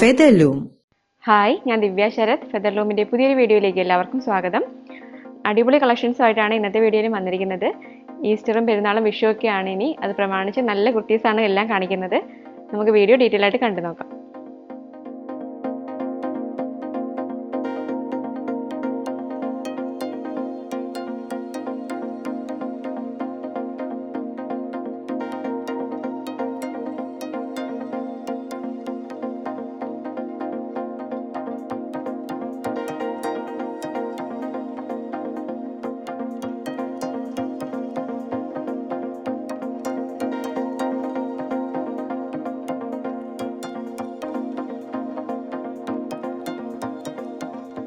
Featherloom. Hi ഞാൻ ദിവ്യ ശരത്. ഫെദർലൂമിന്റെ പുതിയൊരു വീഡിയോയിലേക്ക് എല്ലാവർക്കും സ്വാഗതം. അടിപൊളി കളക്ഷൻസുമായിട്ടാണ് ഇന്നത്തെ വീഡിയോയിൽ വന്നിരിക്കുന്നത്. ഈസ്റ്ററും പെരുന്നാളും വിഷുവൊക്കെയാണ് ഇനി. അത് പ്രമാണിച്ച് നല്ല കുർത്തീസാണ് എല്ലാം കാണിക്കുന്നത്. നമുക്ക് വീഡിയോ ഡീറ്റെയിൽ ആയിട്ട് കണ്ടു നോക്കാം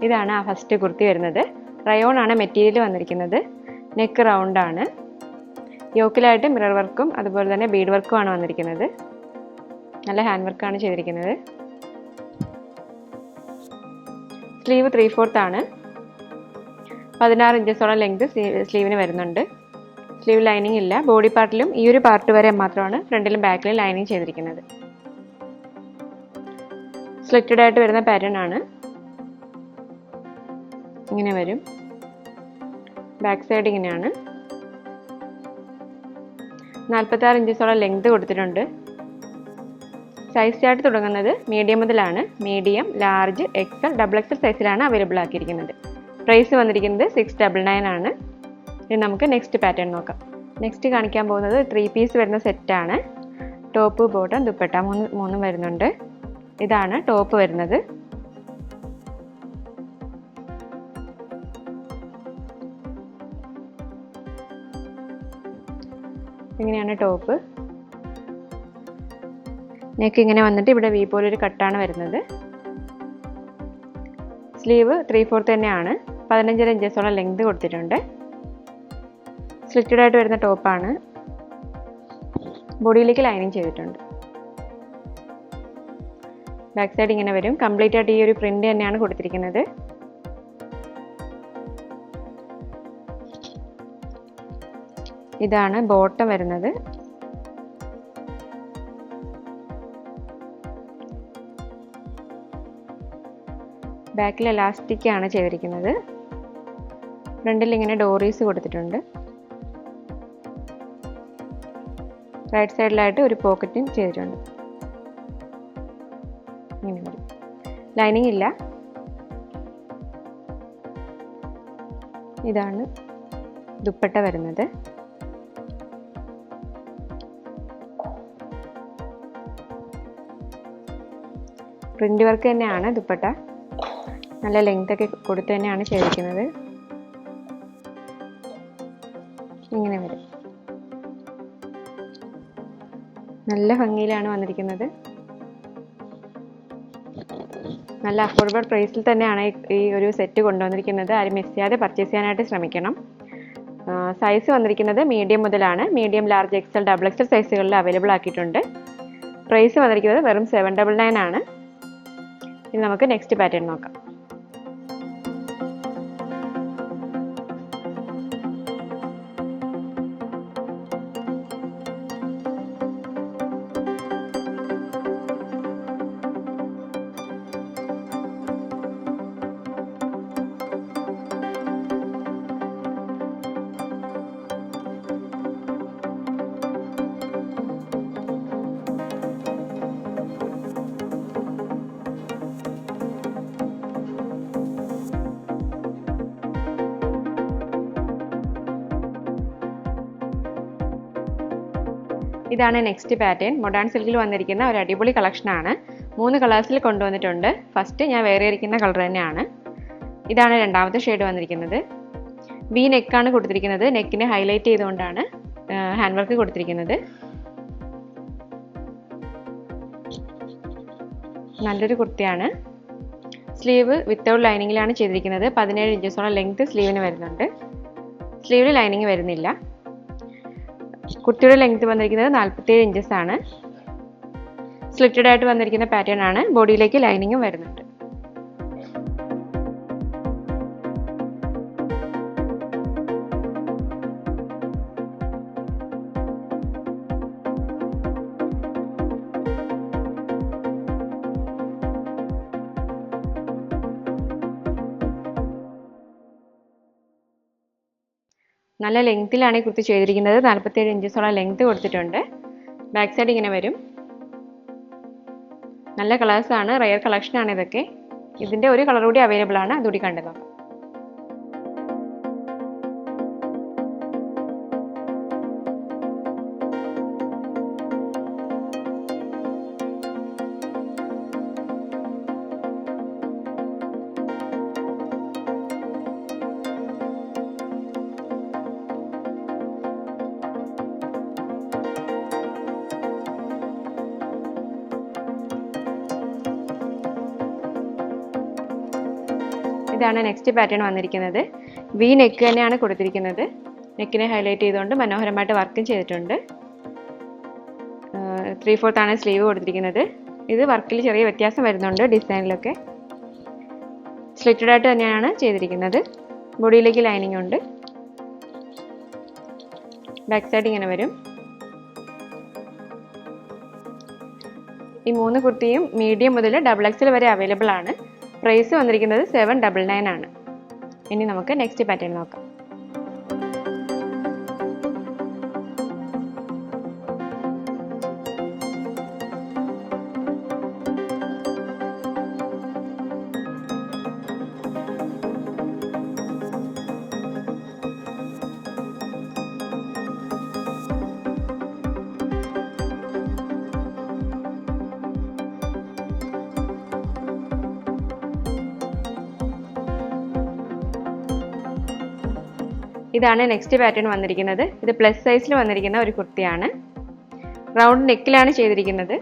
ഇതാണ് ആ ഫസ്റ്റ് കുർത്തി വരുന്നത്. റയോൺ ആണ് മെറ്റീരിയൽ വന്നിരിക്കുന്നത്. നെക്ക് റൗണ്ട് ആണ്. യോക്കിലായിട്ട് മിറർ വർക്കും അതുപോലെ തന്നെ ബീഡ് വർക്കും ആണ് വന്നിരിക്കുന്നത്. നല്ല ഹാൻഡ് വർക്കാണ് ചെയ്തിരിക്കുന്നത്. സ്ലീവ് ത്രീ ഫോർത്ത് ആണ്. പതിനാറ് ഇഞ്ചസോളം ലെങ്ത് സ്ലീവിന് വരുന്നുണ്ട്. സ്ലീവ് ലൈനിങ് ഇല്ല. ബോഡി പാർട്ടിലും ഈ ഒരു പാർട്ട് വരെ മാത്രമാണ് ഫ്രണ്ടിലും ബാക്കിലും ലൈനിങ് ചെയ്തിരിക്കുന്നത്. സ്ലിറ്റഡ് ആയിട്ട് വരുന്ന പാറ്റേൺ ആണ്. ഇങ്ങനെ വരും. ബാക്ക് സൈഡ് ഇങ്ങനെയാണ്. നാൽപ്പത്താറ് ഇഞ്ചസോളം ലെങ്ത് കൊടുത്തിട്ടുണ്ട്. സൈസ് ചാർട്ട് തുടങ്ങുന്നത് മീഡിയം മുതലാണ്. Medium large XL double XL സൈസിലാണ് അവൈലബിൾ ആക്കിയിരിക്കുന്നത്. പ്രൈസ് വന്നിരിക്കുന്നത് സിക്സ് ഡബിൾ നയൻ ആണ്. ഇനി നമുക്ക് നെക്സ്റ്റ് പാറ്റേൺ നോക്കാം. നെക്സ്റ്റ് കാണിക്കാൻ പോകുന്നത് ത്രീ പീസ് വരുന്ന സെറ്റാണ് ടോപ്പ് ബോട്ടം ദുപ്പട്ട മൂന്ന് മൂന്നും വരുന്നുണ്ട്. ഇതാണ് ടോപ്പ് വരുന്നത്. ഇങ്ങനെയാണ് ടോപ്പ് നെക്ക് ഇങ്ങനെ വന്നിട്ട് ഇവിടെ വി പോലൊരു കട്ടാണ് വരുന്നത്. സ്ലീവ് ത്രീ ഫോർത്ത് തന്നെയാണ്. പതിനഞ്ചര ഇഞ്ചസോളം ലെങ്ത് കൊടുത്തിട്ടുണ്ട്. സ്ലിറ്റഡ് ആയിട്ട് വരുന്ന ടോപ്പാണ് ബോഡിയിലേക്ക് ലൈനിങ് ചെയ്തിട്ടുണ്ട്. ബാക്ക് സൈഡ് ഇങ്ങനെ വരും. കംപ്ലീറ്റ് ആയിട്ട് ഈ ഒരു പ്രിന്റ് തന്നെയാണ് കൊടുത്തിരിക്കുന്നത്. ഇതാണ് ബോട്ടം വരുന്നത്. ബാക്കിൽ എലാസ്റ്റിക് ആണ് ചെയ്തിരിക്കുന്നത് ഫ്രണ്ടിൽ ഇങ്ങനെ ഡോറീസ് കൊടുത്തിട്ടുണ്ട്. റൈറ്റ് സൈഡിലായിട്ട് ഒരു പോക്കറ്റും ചെയ്തിട്ടുണ്ട് ലൈനിങ് ഇല്ല. ഇതാണ് ദുപ്പട്ട വരുന്നത്. പ്രിന്റ് വർക്ക് തന്നെയാണ് ദുപ്പട്ട. നല്ല ലെങ്ത് ഒക്കെ കൊടുത്ത് തന്നെയാണ് ചെയ്തിരിക്കുന്നത്. ഇങ്ങനെ വരും. നല്ല ഭംഗിയിലാണ് വന്നിരിക്കുന്നത്. നല്ല അഫോർഡബിൾ പ്രൈസിൽ തന്നെയാണ് ഈ ഒരു സെറ്റ് കൊണ്ടുവന്നിരിക്കുന്നത്. ആരും മിസ് ചെയ്യാതെ പർച്ചേസ് ചെയ്യാനായിട്ട് ശ്രമിക്കണം. സൈസ് വന്നിരിക്കുന്നത് മീഡിയം മുതലാണ്. Medium large XL double XL സൈസുകളിൽ available ആക്കിയിട്ടുണ്ട്. പ്രൈസ് വന്നിരിക്കുന്നത് വെറും സെവൻ ഡബിൾ നയൻ ആണ്. ഇനി നമുക്ക് നെക്സ്റ്റ് പാറ്റേൺ നോക്കാം. ഇതാണ് നെക്സ്റ്റ് പാറ്റേൺ മൊഡേൺ സിൽക്കിൽ വന്നിരിക്കുന്ന ഒരു അടിപൊളി കളക്ഷനാണ് മൂന്ന് കളേഴ്സിൽ കൊണ്ടുവന്നിട്ടുണ്ട്. ഫസ്റ്റ് ഞാൻ വേറെ ഇരിക്കുന്ന കളർ തന്നെയാണ്. ഇതാണ് രണ്ടാമത്തെ ഷെയ്ഡ് വന്നിരിക്കുന്നത്. വി നെക്കാണ് കൊടുത്തിരിക്കുന്നത്. നെക്കിനെ ഹൈലൈറ്റ് ചെയ്തുകൊണ്ടാണ് ഹാൻഡ് വർക്ക് കൊടുത്തിരിക്കുന്നത്. നല്ലൊരു കുർത്തിയാണ്. സ്ലീവ് വിത്തൗട്ട് ലൈനിങ്ങിലാണ് ചെയ്തിരിക്കുന്നത്. പതിനേഴ് ഇഞ്ചസോളം ലെങ്ത് സ്ലീവിന് വരുന്നുണ്ട്. സ്ലീവിൽ ലൈനിങ് വരുന്നില്ല. കുർത്തിയുടെ ലെങ്ത് വന്നിരിക്കുന്നത് നാൽപ്പത്തേഴ് ഇഞ്ചസ് ആണ്. സ്ലിറ്റഡ് ആയിട്ട് വന്നിരിക്കുന്ന പാറ്റേൺ ആണ്. ബോഡിയിലേക്ക് ലൈനിങ്ങും വരുന്നുണ്ട്. നല്ല ലെങ്ത്തിലാണ് ഈ കുർത്തി ചെയ്തിരിക്കുന്നത്. നാൽപ്പത്തേഴ് ഇഞ്ചസോളം ലെങ്ത് കൊടുത്തിട്ടുണ്ട്. ബാക്ക് സൈഡ് ഇങ്ങനെ വരും. നല്ല കളേഴ്സാണ് റയർ കളക്ഷനാണ് ഇതൊക്കെ. ഇതിന്റെ ഒരു കളർ കൂടി അവൈലബിൾ ആണ്. അതുകൂടി കണ്ടു നോക്കാം. ഇതാണ് നെക്സ്റ്റ് പാറ്റേൺ വന്നിരിക്കുന്നത്. വി നെക്ക് തന്നെയാണ് കൊടുത്തിരിക്കുന്നത്. നെക്കിനെ ഹൈലൈറ്റ് ചെയ്തുകൊണ്ട് മനോഹരമായിട്ട് വർക്കും ചെയ്തിട്ടുണ്ട്. ത്രീ ഫോർത്ത് ആണ് സ്ലീവ് കൊടുത്തിരിക്കുന്നത്. ഇത് വർക്കിൽ ചെറിയ വ്യത്യാസം വരുന്നുണ്ട് ഡിസൈനിലൊക്കെ സ്ലിറ്റഡ് ആയിട്ട് തന്നെയാണ് ചെയ്തിരിക്കുന്നത്. ബോഡിയിലേക്ക് ലൈനിങ് ഉണ്ട്. ബാക്ക് സൈഡ് ഇങ്ങനെ വരും. ഈ മൂന്ന് കുർത്തിയും മീഡിയം മുതൽ ഡബിൾ എക്സൽ വരെ അവൈലബിൾ ആണ്. പ്രൈസ് വന്നിരിക്കുന്നത് സെവൻ ഡബിൾ നയൻ ആണ്. ഇനി നമുക്ക് നെക്സ്റ്റ് പാറ്റേൺ നോക്കാം. ഇതാണ് നെക്സ്റ്റ് പാറ്റേൺ വന്നിരിക്കുന്നത്. ഇത് പ്ലസ് സൈസിൽ വന്നിരിക്കുന്ന ഒരു കുർത്തിയാണ്. റൗണ്ട് നെക്കിലാണ് ചെയ്തിരിക്കുന്നത്.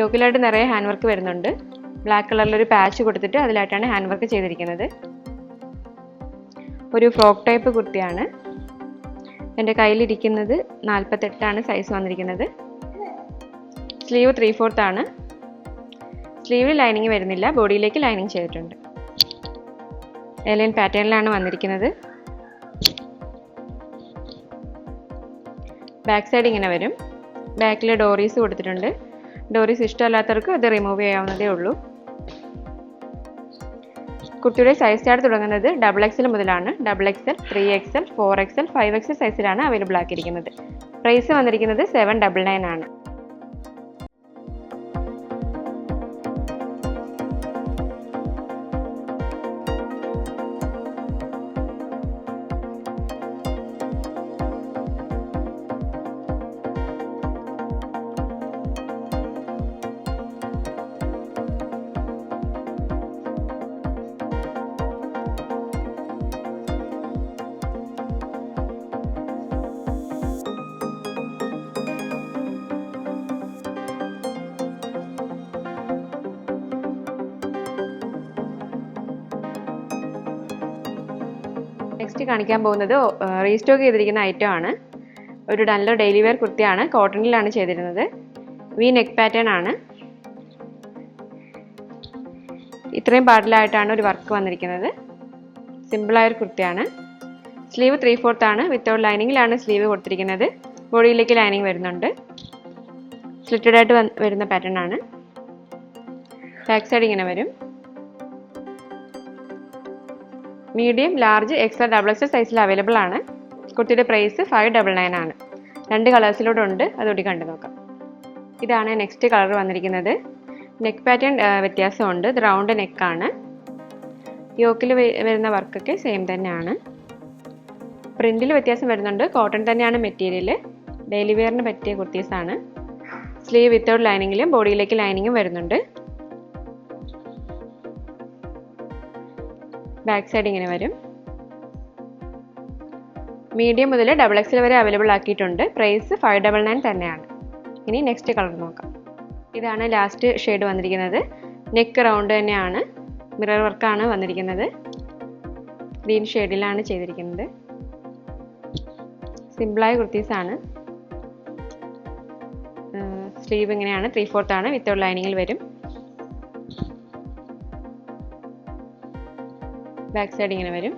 യോഗിലായിട്ട് നിറയെ ഹാൻഡ് വർക്ക് വരുന്നുണ്ട് ബ്ലാക്ക് കളറിലൊരു പാച്ച് കൊടുത്തിട്ട് അതിലായിട്ടാണ് ഹാൻഡ് വർക്ക് ചെയ്തിരിക്കുന്നത്. ഒരു ഫ്രോക്ക് ടൈപ്പ് കുർത്തിയാണ്. എന്റെ കയ്യിലിരിക്കുന്നത് നാൽപ്പത്തെട്ടാണ് സൈസ് വന്നിരിക്കുന്നത്. സ്ലീവ് ത്രീ ഫോർത്താണ് സ്ലീവിൽ ലൈനിങ് വരുന്നില്ല. ബോഡിയിലേക്ക് ലൈനിങ് ചെയ്തിട്ടുണ്ട്. എലൈൻ പാറ്റേണിലാണ് വന്നിരിക്കുന്നത്. ബാക്ക് സൈഡ് ഇങ്ങനെ വരും. ബാക്കിൽ ഡോറീസ് കൊടുത്തിട്ടുണ്ട്. ഡോറീസ് ഇഷ്ടമല്ലാത്തവർക്ക് അത് റിമൂവ് ചെയ്യാവുന്നതേ ഉള്ളൂ. കുട്ടിയുടെ സൈസ് ചാർട്ട് തുടങ്ങുന്നത് ഡബിൾ എക്സൽ മുതലാണ്. Double XL three XL four XL five XL സൈസിലാണ് അവൈലബിൾ ആക്കിയിരിക്കുന്നത്. പ്രൈസ് വന്നിരിക്കുന്നത് സെവൻ ഡബിൾ നയൻ ആണ്. നെക്സ്റ്റ് കാണിക്കാൻ പോകുന്നത് റീസ്റ്റോക്ക് ചെയ്തിരിക്കുന്ന ഐറ്റം ആണ്. ഒരു ഡല്ലോ ഡെയിലി വെയർ കുർത്തിയാണ് കോട്ടണിലാണ് ചെയ്തിരുന്നത്. വി നെക്ക് പാറ്റേൺ ആണ്. ഇത്രയും പാട്ടിലായിട്ടാണ് ഒരു വർക്ക് വന്നിരിക്കുന്നത്. സിമ്പിളായ ഒരു കുർത്തിയാണ്. സ്ലീവ് ത്രീ ഫോർത്ത് ആണ്. വിത്തൗട്ട് ലൈനിങ്ങിലാണ് സ്ലീവ് കൊടുത്തിരിക്കുന്നത്. ബോഡിയിലേക്ക് ലൈനിങ് വരുന്നുണ്ട്. സ്ലിറ്റഡ് ആയിട്ട് വരുന്ന പാറ്റേൺ ആണ്. ബാക്ക് സൈഡ് ഇങ്ങനെ വരും. Medium large XL double X സൈസിൽ അവൈലബിൾ ആണ്. കുർത്തിയുടെ പ്രൈസ് ഫൈവ് ഡബിൾ നയൻ ആണ്. രണ്ട് കളേഴ്സിലൂടെ ഉണ്ട്. അതോടി കണ്ടു നോക്കാം. ഇതാണ് നെക്സ്റ്റ് കളർ വന്നിരിക്കുന്നത്. നെക്ക് പാറ്റേൺ വ്യത്യാസമുണ്ട്. ഇത് റൗണ്ട് നെക്കാണ് യോക്കിൽ വരുന്ന വർക്കൊക്കെ സെയിം തന്നെയാണ്. പ്രിന്റിൽ വ്യത്യാസം വരുന്നുണ്ട്. കോട്ടൺ തന്നെയാണ് മെറ്റീരിയൽ ഡെയിലി വെയറിന് പറ്റിയ കുർത്തീസാണ്. സ്ലീവ് വിത്തൗട്ട് ലൈനിങ്ങിലും ബോഡിയിലേക്ക് ലൈനിങ്ങും വരുന്നുണ്ട്. ബാക്ക് സൈഡ് ഇങ്ങനെ വരും. മീഡിയം മുതൽ ഡബിൾ എക്സൽ വരെ അവൈലബിൾ ആക്കിയിട്ടുണ്ട്. പ്രൈസ് ഫൈവ് ഡബിൾ നയൻ തന്നെയാണ്. ഇനി നെക്സ്റ്റ് കളർ നോക്കാം. ഇതാണ് ലാസ്റ്റ് ഷെയ്ഡ് വന്നിരിക്കുന്നത്. നെക്ക് റൗണ്ട് തന്നെയാണ്. മിറർ വർക്കാണ് വന്നിരിക്കുന്നത്. ഗ്രീൻ ഷെയ്ഡിലാണ് ചെയ്തിരിക്കുന്നത്. സിമ്പിളായ കുർത്തീസാണ് സ്ലീവ് ഇങ്ങനെയാണ്. ത്രീ ഫോർത്താണ് വിത്തൗട്ട് ലൈനിങ്ങിൽ വരും. ബാക്ക് സൈഡ് ഇങ്ങനെ വരും.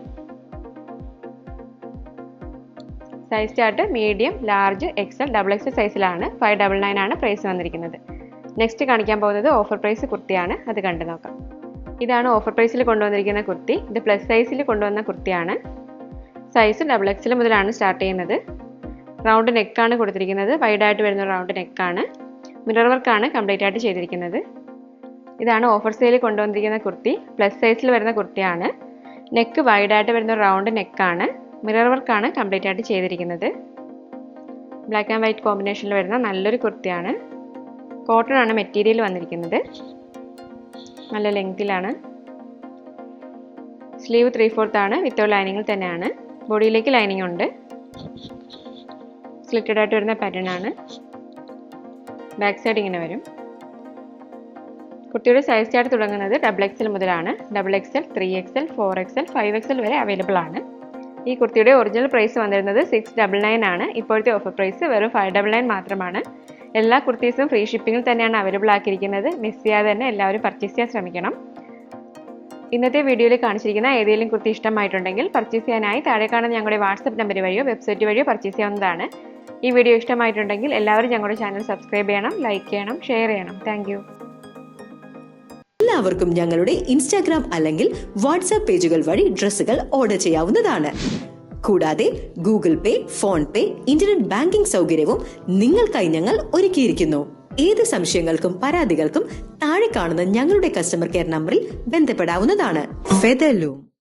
Size chart medium large XL double XL സൈസിലാണ് ഫൈവ് ഡബിൾ നയൻ ആണ്. പ്രൈസ് വന്നിരിക്കുന്നത്. നെക്സ്റ്റ് കാണിക്കാൻ പോകുന്നത് ഓഫർ പ്രൈസ് കുർത്തിയാണ്. അത് കണ്ടു നോക്കാം. ഇതാണ് ഓഫർ പ്രൈസിൽ കൊണ്ടുവന്നിരിക്കുന്ന കുർത്തി. ഇത് പ്ലസ് സൈസിൽ കൊണ്ടുവന്ന കുർത്തിയാണ്. സൈസ് ഡബിൾ എക്സൽ മുതലാണ് സ്റ്റാർട്ട് ചെയ്യുന്നത്. റൗണ്ട് നെക്കാണ് കൊടുത്തിരിക്കുന്നത്. വൈഡായിട്ട് വരുന്ന റൗണ്ട് നെക്കാണ് മിറർ വർക്കാണ് കംപ്ലീറ്റ് ആയിട്ട് ചെയ്തിരിക്കുന്നത്. ഇതാണ് ഓഫർ സെയിൽ കൊണ്ടുവന്നിരിക്കുന്ന കുർത്തി. പ്ലസ് സൈസിൽ വരുന്ന കുർത്തിയാണ്. നെക്ക് വൈഡായിട്ട് വരുന്ന റൗണ്ട് നെക്കാണ് മിറർ വർക്കാണ് കംപ്ലീറ്റ് ആയിട്ട് ചെയ്തിരിക്കുന്നത്. ബ്ലാക്ക് ആൻഡ് വൈറ്റ് കോമ്പിനേഷനിൽ വരുന്ന നല്ലൊരു കുർത്തിയാണ്. കോട്ടൺ ആണ് മെറ്റീരിയൽ വന്നിരിക്കുന്നത്. നല്ല ലെങ്തിലാണ് സ്ലീവ് ത്രീ ഫോർത്ത് ആണ് വിത്തൗട്ട് ലൈനിങ്ങിൽ തന്നെയാണ്. ബോഡിയിലേക്ക് ലൈനിങ് ഉണ്ട്. സ്ലിറ്റഡ് ആയിട്ട് വരുന്ന പാറ്റേൺ ആണ്. ബാക്ക് സൈഡ് ഇങ്ങനെ വരും. കുട്ടിയുടെ സൈസ് ചാർട്ട് തുടങ്ങുന്നത് ഡബിൾ എക്സൽ മുതലാണ്. Double XL three XL four XL five XL വരെ അവൈലബിൾ ആണ്. ഈ കുർത്തിയുടെ ഒറിജിനൽ പ്രൈസ് വന്നിരുന്നത് സിക്സ് ഡബിൾ നയൻ ആണ്. ഇപ്പോഴത്തെ ഓഫർ പ്രൈസ് വെറും ഫൈവ് ഡബിൾ നയൻ മാത്രമാണ്. എല്ലാ കുർത്തീസും ഫ്രീ ഷിപ്പിംഗിൽ തന്നെയാണ് അവൈലബിൾ ആക്കിയിരിക്കുന്നത്. മിസ് ചെയ്യാതെ തന്നെ എല്ലാവരും പർച്ചേസ് ചെയ്യാൻ ശ്രമിക്കണം. ഇന്നത്തെ വീഡിയോയിൽ കാണിച്ചിരിക്കുന്ന ഏതെങ്കിലും കുർത്തി ഇഷ്ടമായിട്ടുണ്ടെങ്കിൽ പർച്ചേസ് ചെയ്യാനായി താഴെ കാണുന്ന ഞങ്ങളുടെ വാട്സപ്പ് നമ്പർ വഴിയോ വെബ്സൈറ്റ് വഴിയോ പർച്ചേസ് ചെയ്യാവുന്നതാണ്. ഈ വീഡിയോ ഇഷ്ടമായിട്ടുണ്ടെങ്കിൽ എല്ലാവരും ഞങ്ങളുടെ ചാനൽ സബ്സ്ക്രൈബ് ചെയ്യണം ലൈക്ക് ചെയ്യണം ഷെയർ ചെയ്യണം. താങ്ക് എല്ലാവർക്കും ഞങ്ങളുടെ ഇൻസ്റ്റാഗ്രാം അല്ലെങ്കിൽ വാട്സാപ്പ് പേജുകൾ വഴി ഡ്രസ്സുകൾ ഓർഡർ ചെയ്യാവുന്നതാണ്. കൂടാതെ Google Pay PhonePe internet banking സൗകര്യവും നിങ്ങൾക്കായി ഞങ്ങൾ ഒരുക്കിയിരിക്കുന്നു. ഏത് സംശയങ്ങൾക്കും പരാതികൾക്കും താഴെ കാണുന്ന ഞങ്ങളുടെ കസ്റ്റമർ കെയർ നമ്പറിൽ ബന്ധപ്പെടാവുന്നതാണ്. ഫെദർലൂം